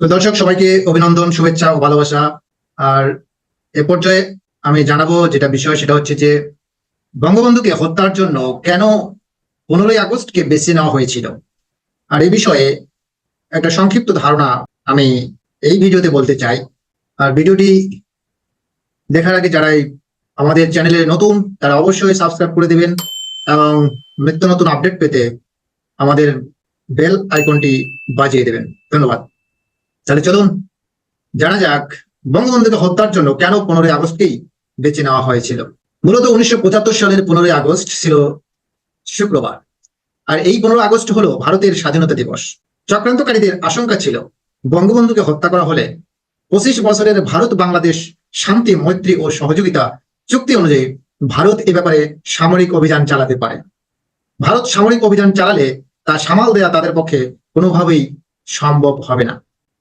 তো দর্শক, সবাইকে অভিনন্দন, শুভেচ্ছা ও ভালোবাসা। আর এ পর্যায়ে আমি জানাব যেটা বিষয়, সেটা হচ্ছে যে বঙ্গবন্ধুকে হত্যার জন্য কেন পনেরোই আগস্টকে বেছে নেওয়া হয়েছিল? আর এই বিষয়ে একটা সংক্ষিপ্ত ধারণা আমি এই ভিডিওতে বলতে চাই। আর ভিডিওটি দেখার আগে যারা আমাদের চ্যানেলে নতুন, তারা অবশ্যই সাবস্ক্রাইব করে দেবেন এবং নিত্য নতুন আপডেট পেতে আমাদের বেল আইকনটি বাজিয়ে দেবেন। ধন্যবাদ। তাহলে চলুন জানা যাক বঙ্গবন্ধুকে হত্যার জন্য কেন পনেরোই আগস্টকেই বেছে নেওয়া হয়েছিল। মূলত উনিশশো পঁচাত্তর সালের পনেরোই আগস্ট ছিল শুক্রবার। আর এই পনেরো আগস্ট হলো ভারতের স্বাধীনতা দিবস। চক্রান্তকারীদের আশঙ্কা ছিল বঙ্গবন্ধুকে হত্যা করা হলে পঁচিশ বছরের ভারত বাংলাদেশ শান্তি, মৈত্রী ও সহযোগিতা চুক্তি অনুযায়ী ভারত এ ব্যাপারে সামরিক অভিযান চালাতে পারে। ভারত সামরিক অভিযান চালালে তা সামাল দেয়া তাদের পক্ষে কোনোভাবেই সম্ভব হবে না।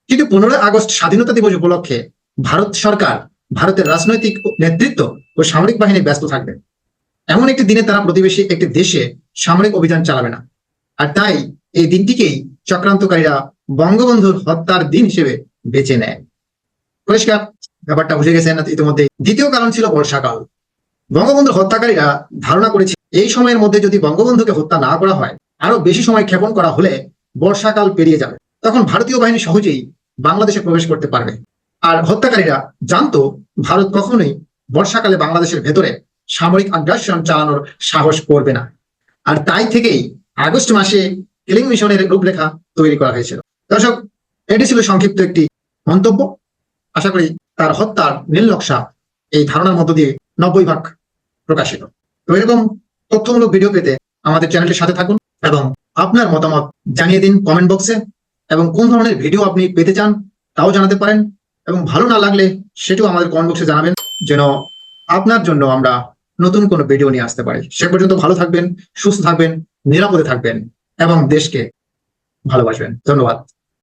কিন্তু পনেরোই আগস্ট স্বাধীনতা দিবস উপলক্ষে ভারত সরকার, ভারতের রাজনৈতিক নেতৃত্ব ও সামরিক বাহিনী ব্যস্ত থাকবে। এমন একটি দিনে তারা প্রতিবেশী একটি দেশে সামরিক অভিযান চালাবে না। আর তাই এই দিনটিকেই চক্রান্তকারীরা বঙ্গবন্ধুর হত্যার দিন হিসেবে বেছে নেয়। পরিষ্কার, ব্যাপারটা বুঝে গেছেন ইতিমধ্যে দ্বিতীয় কারণ ছিল বর্ষাকাল বঙ্গবন্ধুর হত্যাকারীরা ধারণা করেছে, এই সময়ের মধ্যে যদি বঙ্গবন্ধুকে হত্যা না করা হয় আরও বেশি সময় ক্ষেপণ করা হলে বর্ষাকাল পেরিয়ে যাবে। তখন ভারতীয় বাহিনী সহজেই বাংলাদেশে প্রবেশ করতে পারবে। আর হত্যাকারীরা জানতো ভারত কখনোই বর্ষাকালে বাংলাদেশের ভেতরে সামরিক আগ্রাসন চালানোর সাহস করবে না। আর তাই থেকেই আগস্ট মাসে কিলিং মিশনের রূপরেখা তৈরি করা হয়েছিল। দর্শক, এটি ছিল সংক্ষিপ্ত একটি মন্তব্য। আশা করি তার হত্যার নীল নকশা এই ধারণার মধ্য দিয়ে নব্বই ভাগ প্রকাশিত। তো এরকম তথ্যমূলক ভিডিও পেতে আমাদের চ্যানেলটির সাথে থাকুন এবং আপনার মতামত জানিয়ে দিন কমেন্ট বক্সে। এবং কোন ধরনের ভিডিও আপনি পেতে চান, তাও জানাতে পারেন এবং ভালো না লাগলে সেটিও আমাদের কমেন্ট বক্সে জানাবেন, যেন আপনার জন্য আমরা নতুন কোনো ভিডিও নিয়ে আসতে পারি। সে পর্যন্ত ভালো থাকবেন, সুস্থ থাকবেন, নিরাপদে থাকবেন এবং দেশকে ভালোবাসবেন। ধন্যবাদ।